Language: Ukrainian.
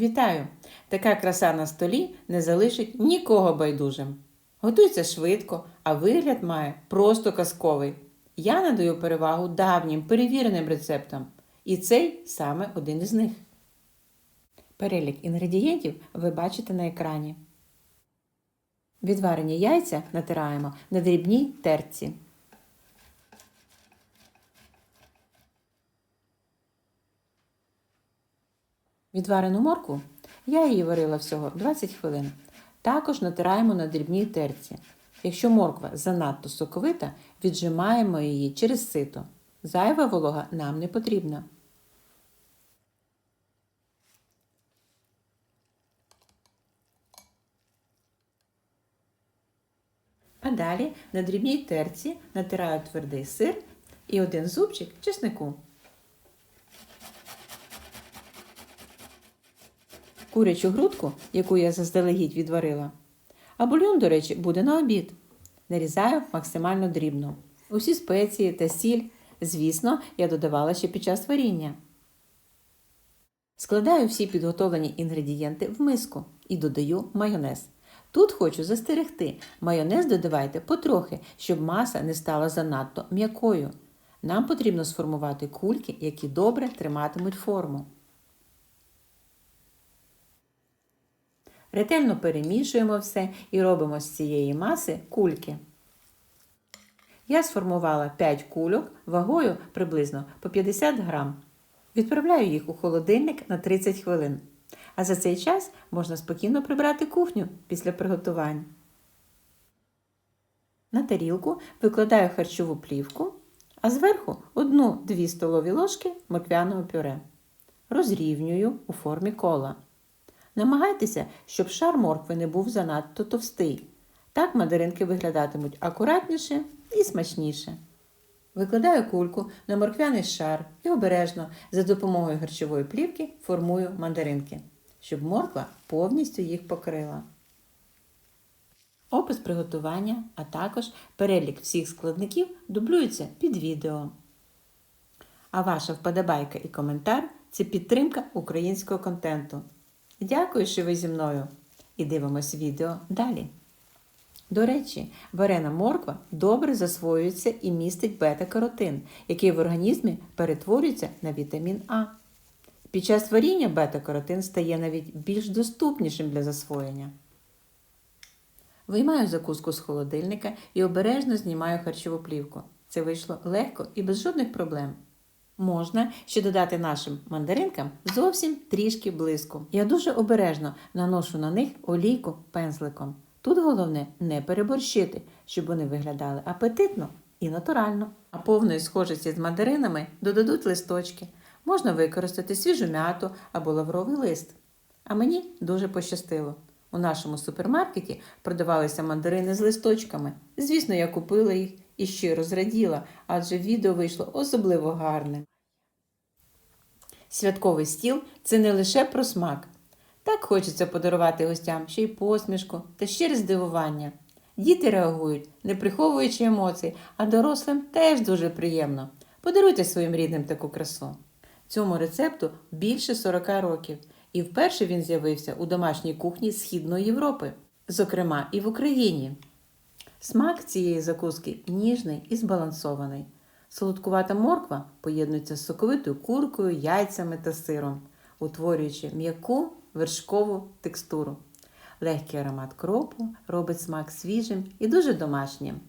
Вітаю! Така краса на столі не залишить нікого байдужим. Готується швидко, а вигляд має просто казковий. Я надаю перевагу давнім перевіреним рецептам, і цей саме один із них. Перелік інгредієнтів ви бачите на екрані. Відварені яйця натираємо на дрібній терці. Відварену моркву я її варила всього 20 хвилин. Також натираємо на дрібній терці. Якщо морква занадто соковита, віджимаємо її через сито. Зайва волога нам не потрібна. А далі на дрібній терці натираю твердий сир і один зубчик чеснику. Курячу грудку, яку я заздалегідь відварила. А бульйон, до речі, буде на обід. Нарізаю максимально дрібно. Усі спеції та сіль, звісно, я додавала ще під час варіння. Складаю всі підготовлені інгредієнти в миску і додаю майонез. Тут хочу застерегти. Майонез додавайте потрохи, щоб маса не стала занадто м'якою. Нам потрібно сформувати кульки, які добре триматимуть форму. Ретельно перемішуємо все і робимо з цієї маси кульки. Я сформувала 5 кульок вагою приблизно по 50 грам. Відправляю їх у холодильник на 30 хвилин. А за цей час можна спокійно прибрати кухню після приготувань. На тарілку викладаю харчову плівку, а зверху 1-2 столові ложки морквяного пюре. Розрівнюю у формі кола. Намагайтеся, щоб шар моркви не був занадто товстий. Так мандаринки виглядатимуть акуратніше і смачніше. Викладаю кульку на морквяний шар і обережно за допомогою харчової плівки формую мандаринки, щоб морква повністю їх покрила. Опис приготування, а також перелік всіх складників дублюється під відео. А ваша вподобайка і коментар це підтримка українського контенту. Дякую, що ви зі мною. І дивимось відео далі. До речі, варена морква добре засвоюється і містить бета-каротин, який в організмі перетворюється на вітамін А. Під час варіння бета-каротин стає навіть більш доступнішим для засвоєння. Виймаю закуску з холодильника і обережно знімаю харчову плівку. Це вийшло легко і без жодних проблем. Можна ще додати нашим мандаринкам зовсім трішки блиску. Я дуже обережно наношу на них олійку пензликом. Тут головне не переборщити, щоб вони виглядали апетитно і натурально. А повної схожості з мандаринами додадуть листочки. Можна використати свіжу м'яту або лавровий лист. А мені дуже пощастило. У нашому супермаркеті продавалися мандарини з листочками. Звісно, я купила їх і щиро зраділа, адже відео вийшло особливо гарне. Святковий стіл це не лише про смак. Так хочеться подарувати гостям ще й посмішку та щире здивування. Діти реагують, не приховуючи емоцій, а дорослим теж дуже приємно. Подаруйте своїм рідним таку красу. Цьому рецепту більше 40 років, і вперше він з'явився у домашній кухні Східної Європи, зокрема і в Україні. Смак цієї закуски ніжний і збалансований. Солодкувата морква поєднується з соковитою куркою, яйцями та сиром, утворюючи м'яку вершкову текстуру. Легкий аромат кропу робить смак свіжим і дуже домашнім.